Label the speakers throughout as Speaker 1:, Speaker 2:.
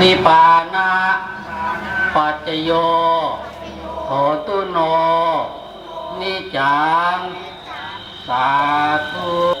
Speaker 1: นิปานะปัจโยโหตุโน นิจัง สาธุ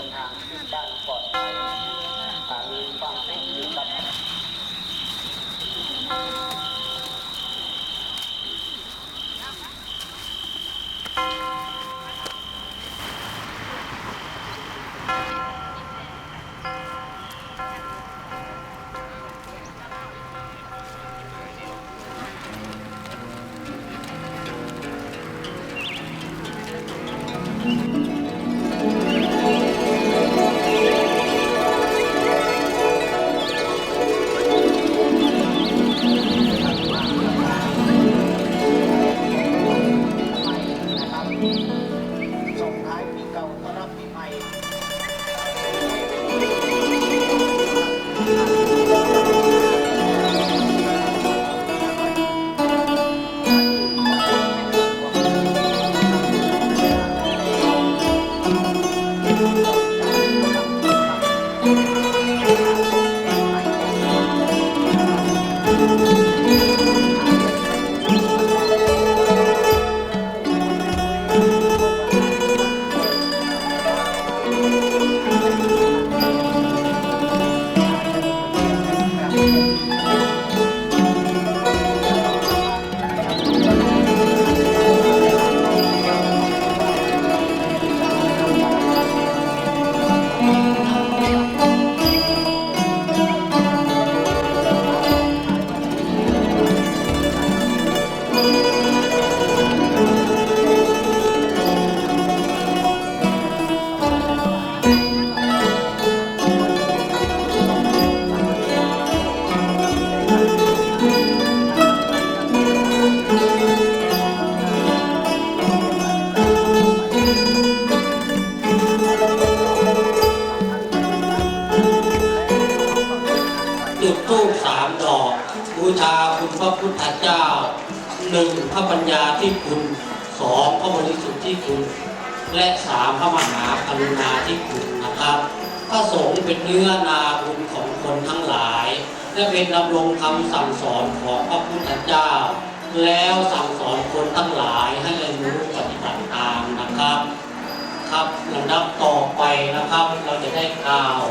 Speaker 1: าว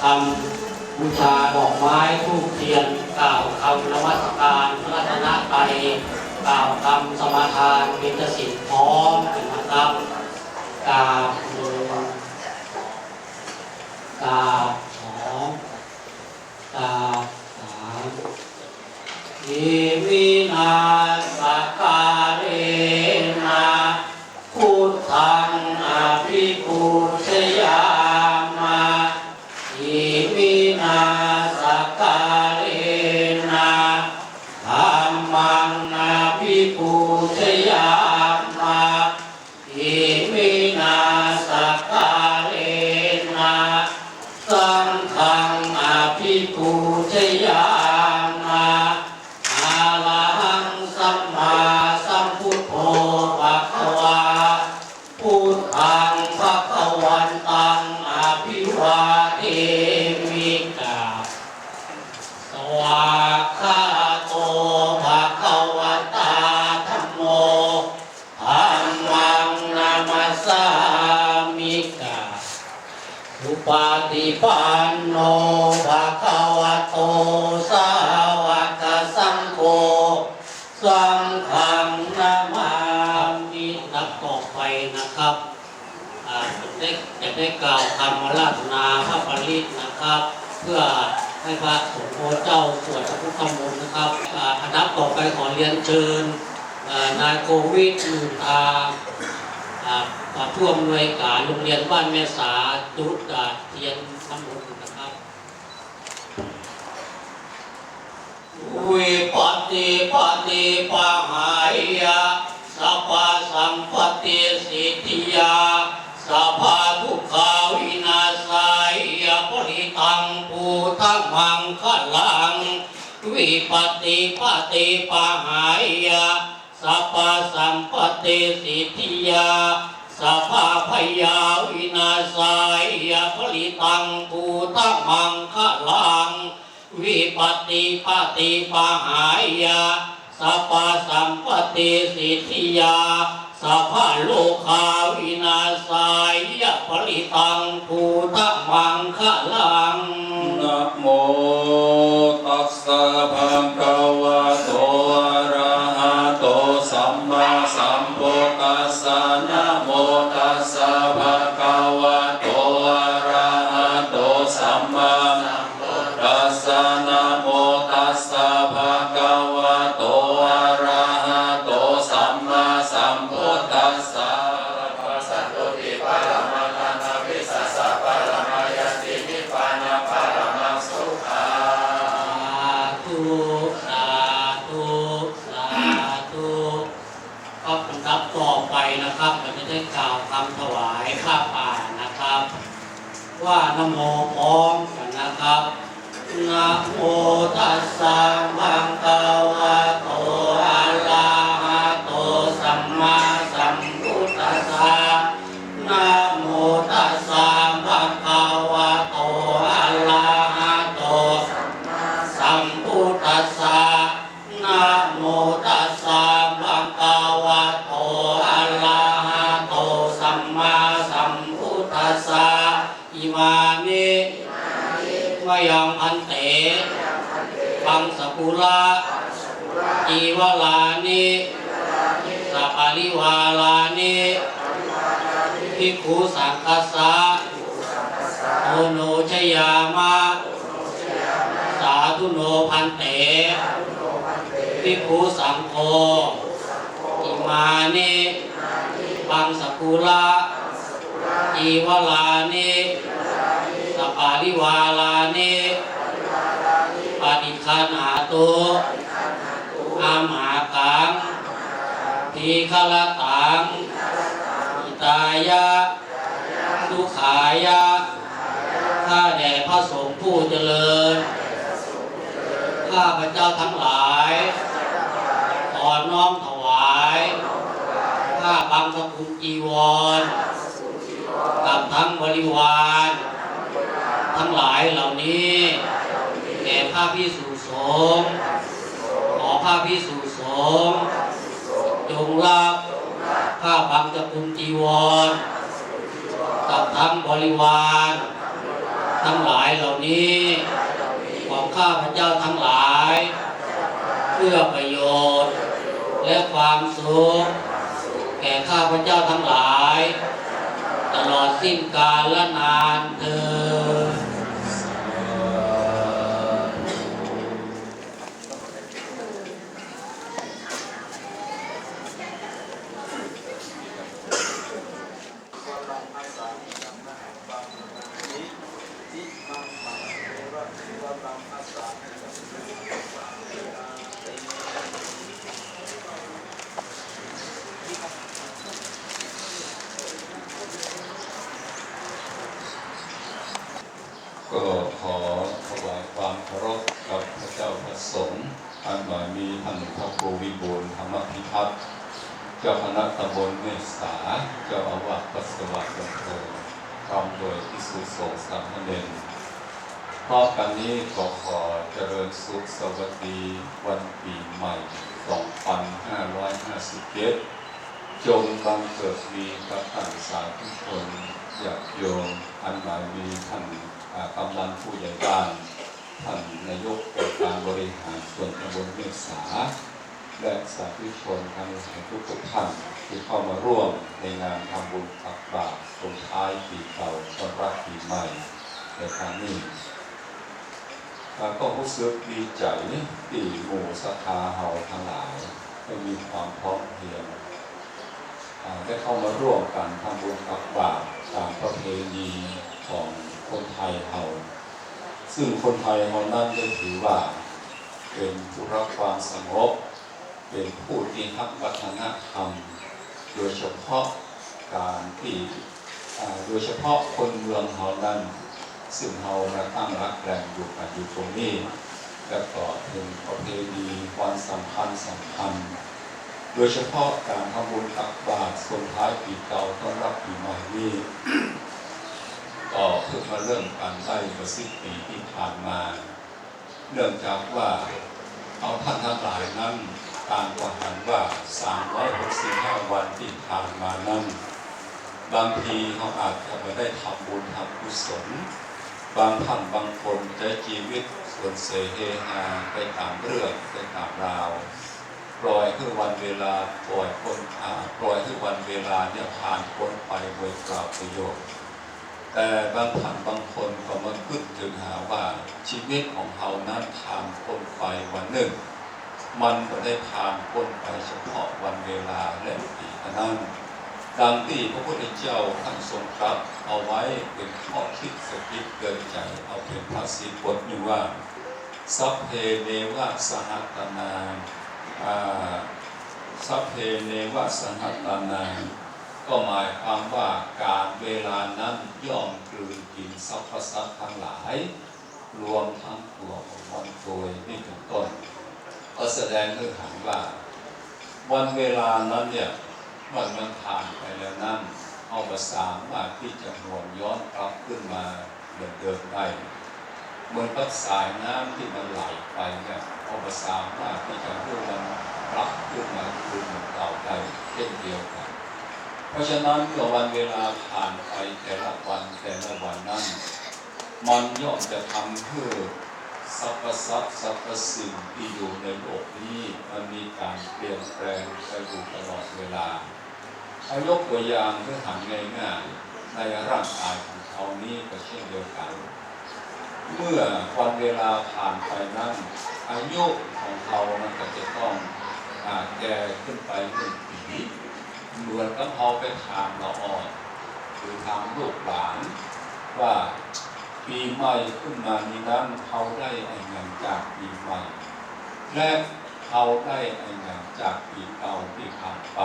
Speaker 1: คำบูชาดอกไม้ทูบเทียนกล่าวคำนวัตการพระรัตนตรัยกล่าวคำสมาทานเบญจสิทธิ์พร้อมนนะครับกาบหนึ่งกาบสองกาบสามอิมินาสการเรนะพุทธังอภิปูชยา สก ได้กล่าวคำราธนาพระปริตนะครับ เพื่อให้พระสงฆ์เจ้าสวดพระพุทธมนต์นะครับอันดับต่อไปขอเรียนเชิญนายโควิดมือตาอ่าอ่าผู้อำนวยการโรงเรียนบ้านแม่สาจุดาเทียนทั้งหมดนะครับวิปัสสิปฏิป ปัสสิปฏิปหายะสัพพสัมปติสิทธิยาสัพพะพยาวินาศายยะปริตังปูตัมังคะลังวิปติปฏิปหายาสัพพสัมปติสิทธิยาสัพพะโลกาวินาศายะปริตังภูตมังคะลัง
Speaker 2: ตัส ยัง
Speaker 1: พันเตบังสกุลาจีวลานิสัปปะริวาลานิภิกขุสังคัสสะโอโนชยามะสาธุโนพันเตภิกขุสังโฆอิมานิบังสกุลาจีวลานิ ริวาลานิปฏิคันหาตุอามหากังทีฆลตังอิตายะสุขายะข้าแด่พระสงฆ์ผู้เจริญ ข้าพระเจ้าทั้งหลายขอน้อมถวาย ข้าบังสกุลจีวร กับทั้งบริวาร ทั้งหลายเหล่านี้แก่พระพิสุสงฆ์ขอพระพิสุสงฆ์จงรับข้าบังสกุลจีวรกับทั้งบริวาร ทั้งหลายเหล่านี้ของข้าพระเจ้าทั้งหลาย เพื่อประโยชน์ และความสุขแก่ข้าพระเจ้าทั้งหลาย ตลอดสิ้นกาลนานเธอญ
Speaker 2: ก็ขอถวายความเคารพกับพระเจ้าพระสงฆ์อันหมายมีท่านพระครูวิบูลย์ธรรมพิพัฒน์เจ้าคณะตำบลเมษาเจ้าอาวาสวัดสวัสดิ์อำเภอพร้อมโดยพิสุสงฆ์สามเณรพร้อมกันนี้ก็ขอเจริญสุขสวัสดีวันปีใหม่ 2557 จงบังเกิดมีกับท่านสาธุชนญาติโยมอันหมายมีท่านอ่ากำลังผู้ใหญ่บ้านท่านนายกองค์การบริหารส่วนตำบลเมษาและสาธุชนทั้งหลายทุกทุกท่านที่เข้ามาร่วมในงานทำบุญตักบาตรตรงท้ายปีเก่าต้อนรับปีใหม่ในครั้งนี้ก็รู้สึกดีใจที่หมู่ศรัทธาเฮาทั้งหลายได้มีความพร้อมเพรียงได้เข้ามาร่วมกันทำบุญตักบาตรตามประเพณีของ คนไทยเราซึ่งคนไทยเรานั้นได้ถือว่า เป็นผู้รักความสงบเป็นผู้ที่รักวัฒนธรรม โดยเฉพาะการที่โดยเฉพาะคนเมืองเรานั้นซึ่งเรามาตั้งรักแรงอยู่กันอยู่ตรงนี้และก็เป็นประเพณีวันสำคัญสำคัญโดยเฉพาะการทำบุญตักบาตรส่งท้ายปีเก่าต้อนรับปีใหม่นี้ ก็เพิ่งมาเริ่มกันได้เมื่อสิบปีที่ผ่านมา เนื่องจากว่าเอาท่านทั้งหลายนั้นตางก็หันว่า 365 วันที่ผ่านมานั้น บางทีเขาอาจจะไม่ได้ทำบุญทำกุศล บางท่านบางคนใช้ชีวิตส่วนเสเฮฮาไปตามเรื่องไปตามราวปล่อยให้วันเวลาปล่อยคนอ่าปล่อยให้วันเวลาเนี่ยผ่านพ้นไปโดยเปล่าประโยชน์ แต่บางท่านบางคนก็มาคิดถึงหาว่าชีวิตของเขานั้นผ่านพ้นไปวันหนึ่ง มันก็ได้ผ่านพ้นไปเฉพาะวันเวลาและปีเท่านั้นดังที่พระพุทธเจ้าท่านทรงตรัสเอาไว้เป็นข้อคิดสกิดเกินใจเอาเป็นภาษีบทหนึ่งว่าสัพเพเนวะสหัตนาสัพเพเนวะสหัตตนา ก็หมายความว่าการเวลานั้นย่อมกลืนกินสรรพสัตว์ทั้งหลาย รวมทั้งตัวของวันโดยนี่เป็นต้น ก็แสดงให้เห็นว่า วันเวลานั้นเนี่ยมันมันผ่านไปแล้วนั้นเอาประสามารถที่จะหวนย้อนกลับขึ้นมาเหมือนเดิมได้เหมือนกับสายน้ำที่มันไหลไปเนี่ยเอาประสามารถที่จะให้มันรับขึ้นมาคืนเหมือนเก่าได้เช่นเดียวกัน เพราะฉะนั้นเมื่อวันเวลาผ่านไปแต่ละวันแต่ละวันนั้น มันย่อมจะทำให้สรรพสัตว์สรรพสิ่งที่อยู่ในโลกนี้มันมีการเปลี่ยนแปลงไปอยู่ตลอดเวลาเอายกตัวอย่างเพื่อหันง่ายๆในร่างกายของเขานี้ก็เช่นเดียวกัน เมื่อวันเวลาผ่านไปนั้น อายุของเขามันก็จะต้องแก่ขึ้นไปหนึ่งปี เหมือนกับเขาไปถามเราอ่อนหรือถามลูกหลานว่าปีใหม่ขึ้นมานี้นั้นเขาได้ไอ้เงินจากปีใหม่ และเขาได้ไอ้เงินจากปีเก่าที่ผ่านไป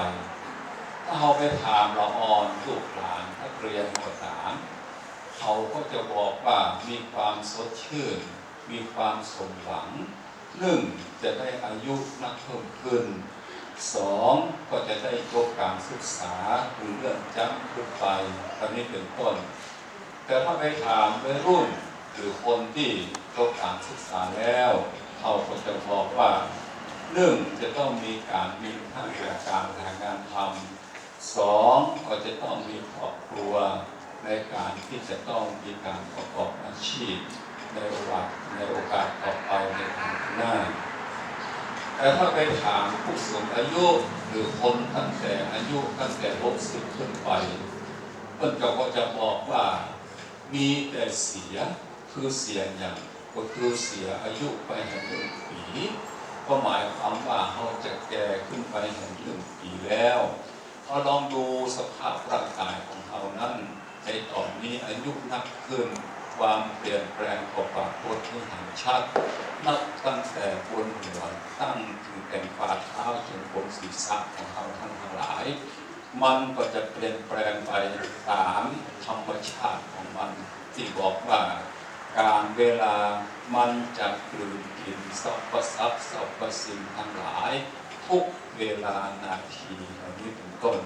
Speaker 2: ถ้าเขาไปถามเราอ่อนลูกหลานนักเรียนก็ตามเขาก็จะบอกว่ามีความสดชื่น มีความสมหวังหนึ่งจะได้อายุนักเพิ่มขึ้น สองก็จะได้จบการศึกษาหรือเลื่อนจำขึ้นไปตอนนี้เป็นต้น แต่ถ้าไปถามวัยรุ่นหรือคนที่จบการศึกษาแล้วเขาก็จะบอกว่าหนึ่งจะต้องมีการมีทั้งการหางานทำสองก็จะต้องมีครอบครัวในการที่จะต้องมีการประกอบอาชีพ ในโอกาสในโอกาสต่อไปในทางหน้า แต่ถ้าไปถามผู้สูงอายุหรือคนตั้งแต่อายุตั้งแต่หกสิบขึ้นไปเพื่อนก็จะบอกว่ามีแต่เสียคือเสียอย่างก็คือเสียอายุไปแห่งหนึ่งปีก็หมายความว่าเขาจะแก่ขึ้นไปแห่งหนึ่งปีแล้วเราลองดูสภาพร่างกายของเขานั้นในตอนนี้อายุนักขึ้น ความเปลี่ยนแปลงของปรากฏที่เห็นชัดนับตั้งแต่บนหัวตั้งถึงแต่งฝ่าเท้าจนบนศีรษะของเขาทั้งทั้งหลาย มันก็จะเปลี่ยนแปลงไปตามธรรมชาติของมันที่บอกว่าการเวลามันจะกลืนกินสรรพทรัพสรรพสิ่งทั้งหลาย ทุกเวลานาทีเหล่านี้เป็นต้น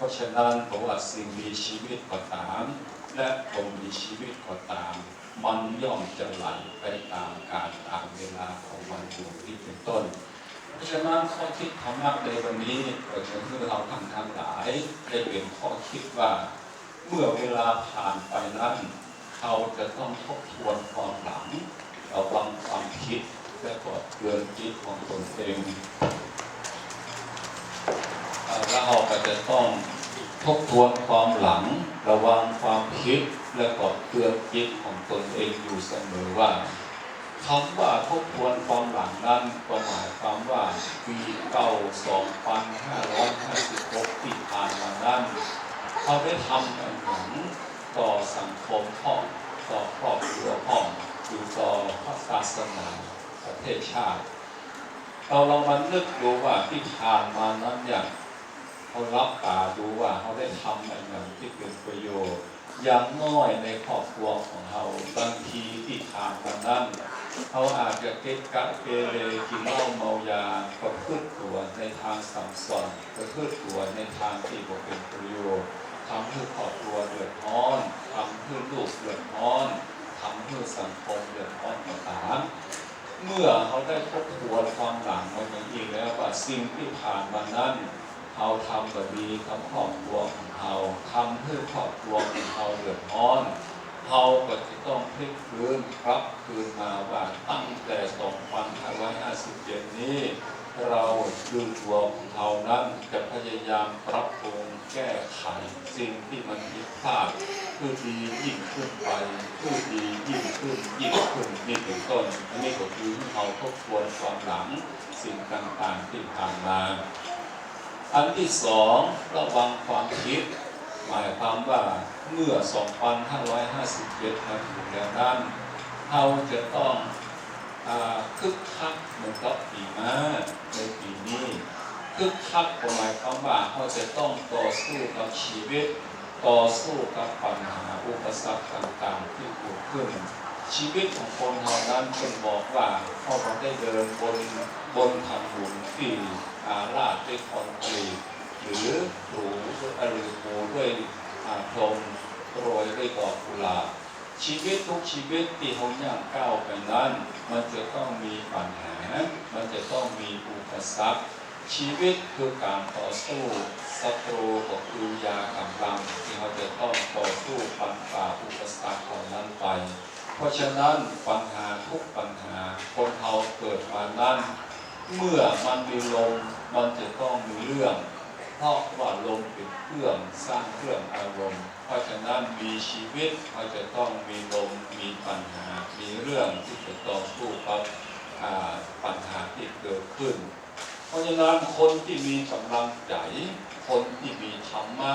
Speaker 2: เพราะฉะนั้นเพราะว่าสิ่งมีชีวิตก็ตาม และคนมีชีวิตก็ตาม มันย่อมจะไหลไปตามการตามเวลาของมันอยู่ที่เป็นต้น เพราะฉะนั้นข้อคิดธรรมะในวันนี้ก็จะให้เราทั้งทั้งหลายได้เป็นข้อคิดว่า เมื่อเวลาผ่านไปนั้นเราจะต้องทบทวนความหลังระวังความคิดและก็เตือนจิตของตนเอง เอ่อแล้วเราก็จะต้องทบทวนความหลัง ระวังความคิดและก็เตือนจิตของตนเองอยู่เสมอว่าคำว่าทบทวนความหลังนั้นก็หมายความว่าปีเก่า2556ที่ผ่านมานั้นเขาได้ทำอะไรหนังต่อสังคมพ่องต่อครอบครัวพ่องหรือต่อพระศาสนาประเทศชาติ เราลองมานึกดูว่าที่ผ่านมานั้นเนี่ย เขารับตาดูว่าเขาได้ทำอะไรที่เป็นประโยชน์อย่างน้อยในครอบครัวของเขาบางทีที่ผ่านมานั้นเขาอาจจะเก็กะเกเรกินเหล้าเมายาประพฤติตัวในทางสัมสอนประพฤติตัวในทางที่บ่เป็นประโยชน์ทำให้ครอบครัวเดือดร้อนทำให้ลูกเดือดร้อนทำให้สังคมเดือดร้อนต่างๆมื่อเขาได้ทบทวนความหลังมาอย่างอีกแล้วว่าสิ่งที่ผ่านมานั้น เขาทำแบบดีกับครอบครัวของเขาทำเพื่อครอบครัวของเขาเดือดร้อนเขาก็จะต้องพลิกฟื้นครับคืนมาว่าตั้งแต่2557 นี้ เราดูตัวของเรานั้นจะพยายามปรับปรุงแก้ไขสิ่งที่มันผิดพลาดเพื่อดียิ่งขึ้นไปเพื่อดียิ่งขึ้นยิ่งขึ้นนี่เป็นต้นอันนี้ก็คือเราทบทวนความหลังสิ่งต่างๆที่ผ่านมา อันที่สองระวังความคิด หมายความว่าเมื่อ 2557 มาถึงแล้วนั้นเราจะต้องอคึกคักเหมือนกับปีหน้าในปีนี้คึกคักหมายความว่าเขาจะต้องต่อสู้กับชีวิต ต่อสู้กับปัญหาอุปสรรคต่างๆที่เกิดขึ้น ชีวิตของคนเรานั้นเป็นบอกว่าเขาไม่ได้เดินบนบนทางบุญที่าลาดด้วยคอนกรีตหรือหรูหรือปูด้วยอาพรมโรยด้วยดอกกุหลาบชีวิตทุกชีวิตที่เขาย่างก้าวไปนั้น มันจะต้องมีปัญหา มันจะต้องมีอุปสรรคชีวิตคือการต่อสู้ศัตรูก็คือยากำลังที่เขาจะต้องต่อสู้ปัญฝ่าอุปสรรคเหล่านั้นไป เพราะฉะนั้นปัญหาทุกปัญหาคนเราเกิดมานั้น เมื่อมันมีลมมันจะต้องมีเรื่อง เพราะว่าลมเป็นเครื่องสร้างเครื่องอารมณ์ เพราะฉะนั้นมีชีวิตเขาจะต้องมีลมมีปัญหา มีเรื่องที่จะต้องสู้กับปัญหาที่เกิดขึ้น เพราะฉะนั้นคนที่มีกำลังใจ คนที่มีธรรมะ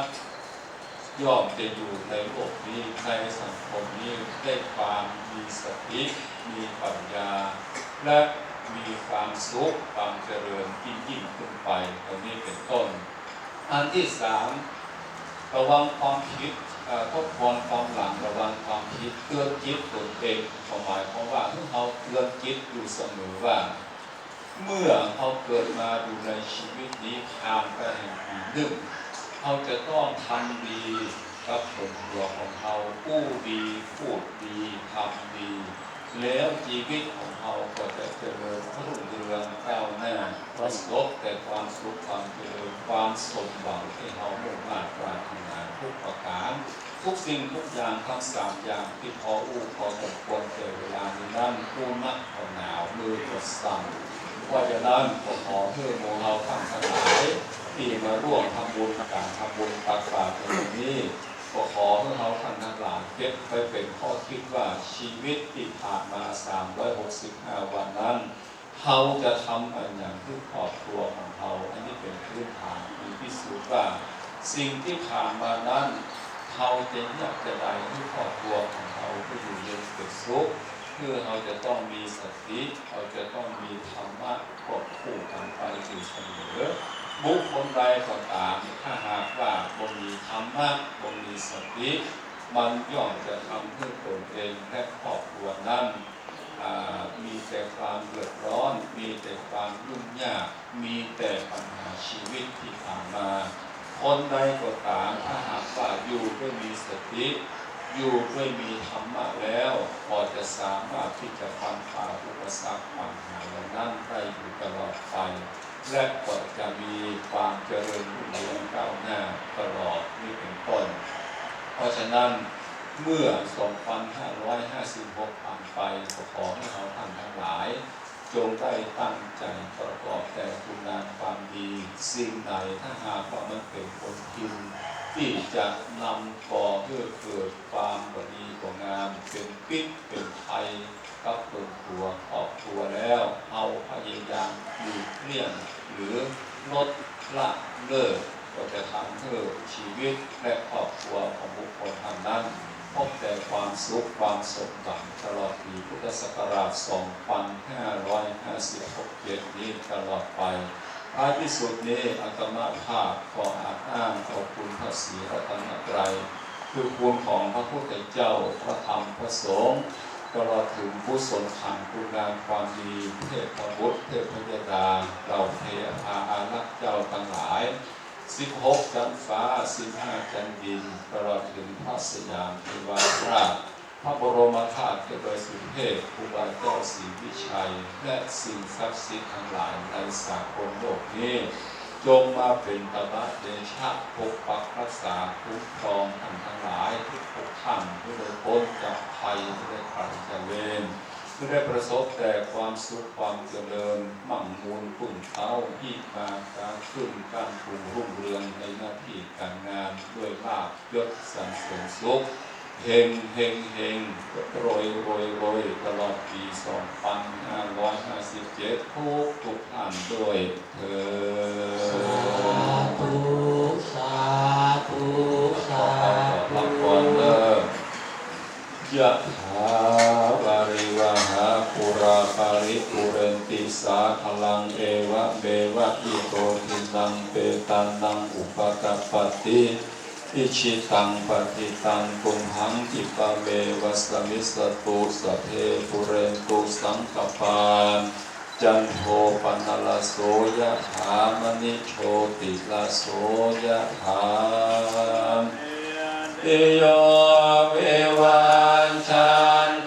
Speaker 2: ย่อมจะอยู่ในโลกนี้ในสังคมนี้ได้ความมีสติมีปัญญา และ มีความสุขความเจริญที่ยิ่งขึ้นไปตรงนี้เป็นต้น อันที่สามระวังความคิดทบทวนความหลังระวังความคิดเตือนจิตตนเองความหมายของว่าที่เราเตือนจิตอยู่เสมอว่า เมื่อเขาเกิดมาอยู่ในชีวิตนี้ผ่านไปแห่งปีหนึ่งเขาจะต้องทำดีกับผลตัวของเขาผู้ดีพูดดีทำดี แล้วชีวิตของเขาก็จะเจริญรุ่งเรืองก้าวหน้าประสบแต่ความสุขความเจริญความสมหวังที่เขามุ่งมั่นปรารถนาทุกประการทุกสิ่งทุกอย่างทั้งสามอย่างที่พออู้พอสมควรแก่เวลานี้นั่นผู้นักขอหนาวมือกดสั่นเพราะฉะนั้นก็ขอเพื่อโมเราทั้งทั้งหลายที่มาร่วมทำบุญการทำบุญตักบาตรในนี้ ก็ขอให้เราท่านทั้งหลายเก็บไปเป็นข้อคิดว่าชีวิตที่ผ่านมา 365 วันนั้นเราจะทำอะไรอย่างที่ครอบครัวของเราอันนี้เป็นพื้นฐานมีพิสูจน์ว่าสิ่งที่ผ่านมานั้นเราจะอยากจะได้ให้ครอบครัวของเราไปอยู่เย็นเป็นสุขเพื่อเราจะต้องมีสติเราจะต้องมีธรรมะควบคู่กันไปอยู่เสมอ บุคคลใดก็ตามถ้าหากว่าบ่มีธรรมะบ่มีสติมันย่อมจะทำให้ตนเองและครอบครัวนั้นมีแต่ความเดือดร้อน มีแต่ความยุ่งยาก มีแต่ปัญหาชีวิตที่ผ่านมา คนใดก็ตามถ้าหากว่าอยู่ด้วยมีสติ อยู่ด้วยมีธรรมะแล้วพอจะสามารถที่จะฟันฝ่าอุปสรรคปัญหาเหล่านั้นได้อยู่ตลอดไป และก็จะมีความเจริญรุ่งเรืองก้าวหน้าตลอดนี่เป็นต้น เพราะฉะนั้นเมื่อ 2556 ผ่านไปก็ขอให้เราท่านทั้งหลาย จงได้ตั้งใจประกอบแต่คุณงามความดี สิ่งใดถ้าหากว่ามันเป็นผลทินที่จะนำก่อเพื่อเกิดความบดีกว่างาม เป็นปิดเป็นไทย กับตนตัวครอบครัวแล้ว เอาพยายามหลีกเลี่ยงหรือลดละเลิกก็จะทำให้ชีวิตและครอบครัวของบุคคลทานนั้นพบแต่ความสุขความสมหวังตลอดปีพุทธศักราช 2556เจ็ดนี้ตลอดไปท้ายที่สุดนี้อาตมาภาพขออาอ้างขอบคุณพระศรีรัตนตรัยคือคุณของพระพุทธเจ้าพระธรรมพระสงฆ์ ตลอดถึงผู้สนขันคุณงามความดี เทพบุตเทพยดาเราเทอาอารักษ์เจ้าทั้งหลายสิบหกจันฟ้าสิบห้าจันดินตลอดถึงพระสยามเทวาราช
Speaker 3: พระบรมธาตุโดยสุเทพครูบาเจ้าศรีวิชัย และสิ่งศักดิ์สิทธิ์ทั้งหลายในสากลโลกนี้ จงมาเป็นตบะเดชะปกปักรักษาคุ้มครองท่านทั้งหลายทุกทุกท่านเพื่อได้พ้นจากภัยที่ได้ขัดจากเวรเพื่ได้ประสบแต่ความสุขความเจริญ มั่งมูลปุ่งเท้าที่มาการขึ้นการปรุงรุ่งเรืองในหน้าที่การงานด้วยลาภยศสรรเสริญสุข เฮงเฮงเฮงโรยโรยโรยตลอดปีสองพันห้าร้อยห้าสิบเจ็ดทุกทุกท่านด้วยเธอ
Speaker 1: ธุสาธุสา
Speaker 3: ขอ
Speaker 1: ธุ
Speaker 3: พรเลิกยะถาวาริวหาปุราปาริปุเรนติสาพลังเอวะเบวะอิโตทินังเปตานังอุปกปปติ อิชิตังปฏิตังกุมหังอิปะเมวัสมิสตุสพเพปุเรนตุสังกปานจันโทปนลโสยะถามณิโชติลาโสยะถามเอโยวิวันชัน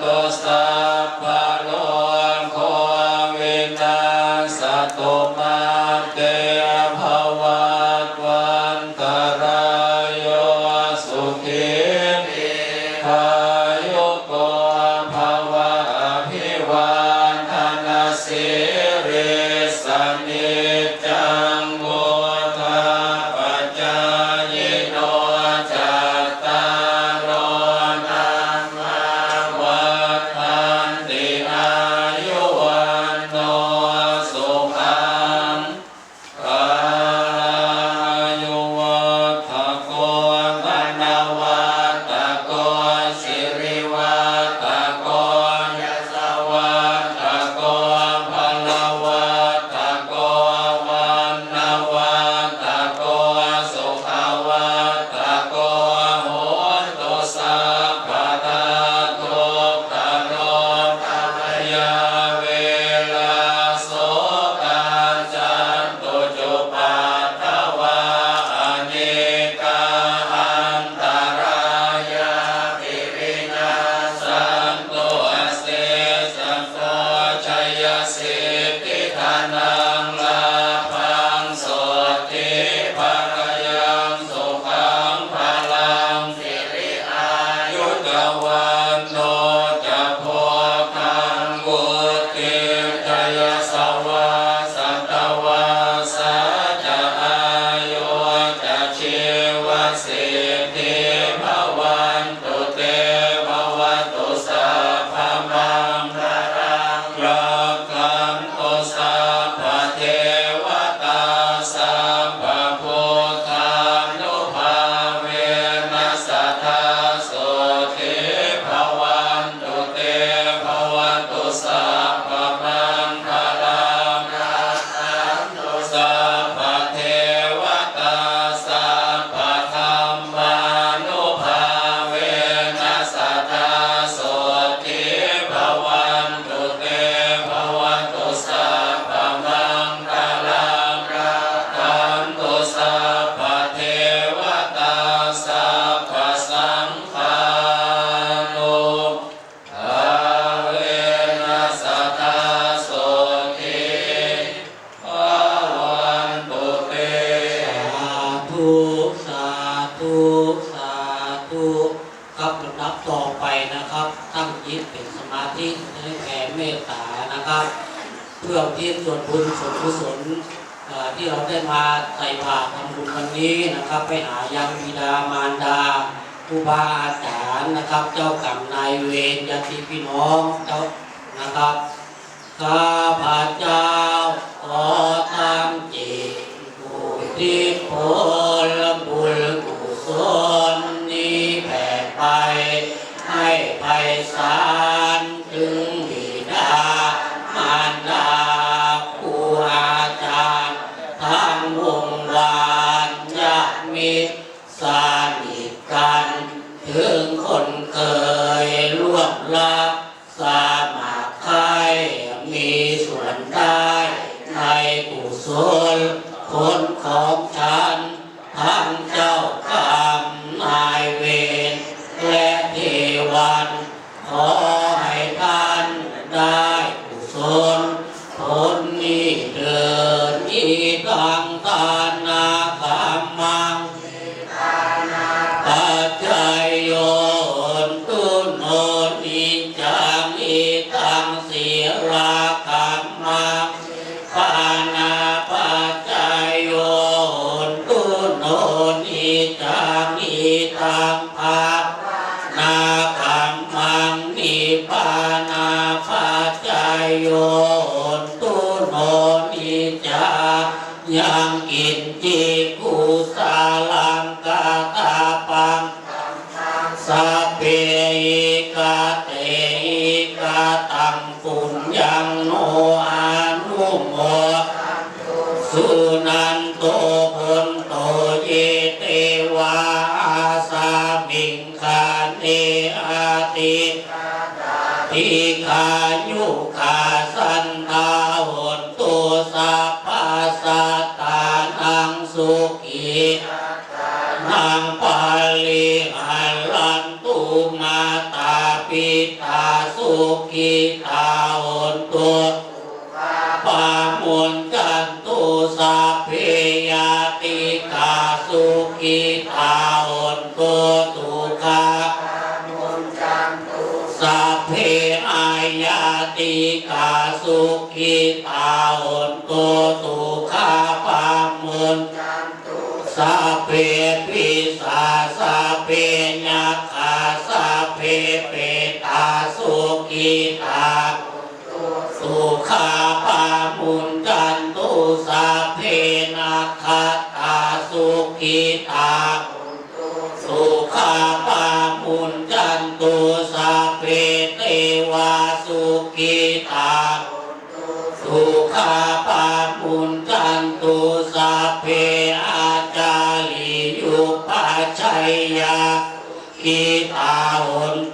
Speaker 3: ที่ส่วน
Speaker 1: บุญส่วนกุศลที่เราได้มาใส่บาตรทำบุญวันนี้นะครับ ไปหายังบิดามารดาครูบาอาจารย์นะครับ เจ้ากรรมนายเวรญาติพี่น้องเจ้านะครับข้าพระเจ้าขอตั้งจิตบูที ตังอิตังภา ปามุนกันตุสาเพยาติกาสุขิตาอนโกตุคามุนกันตุสัพเพอายาติกาสุขิตาอนโกตุคาปามุนจัมตุสัพเพปิสาสัพเพญาค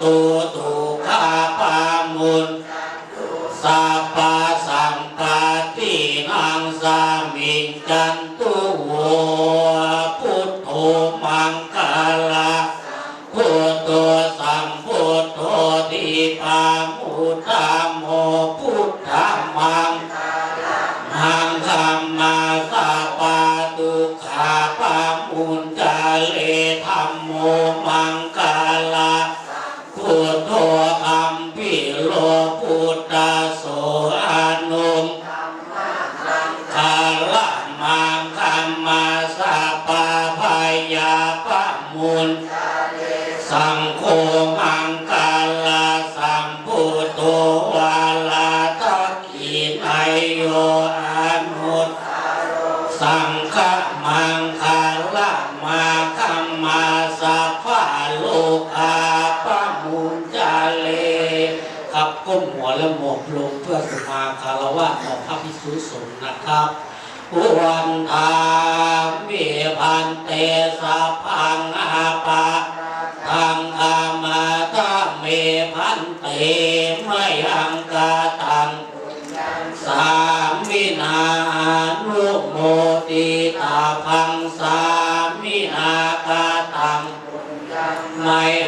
Speaker 1: Oh. มังคาลามาคัมมาสัพพะโลกาปะมุญจาเลครับก้มหัวและหมอบลงเพื่อสมาคารวะต่อพระพิสุสงฆ์นะครับวันทามิพันเตสะพังอาปา my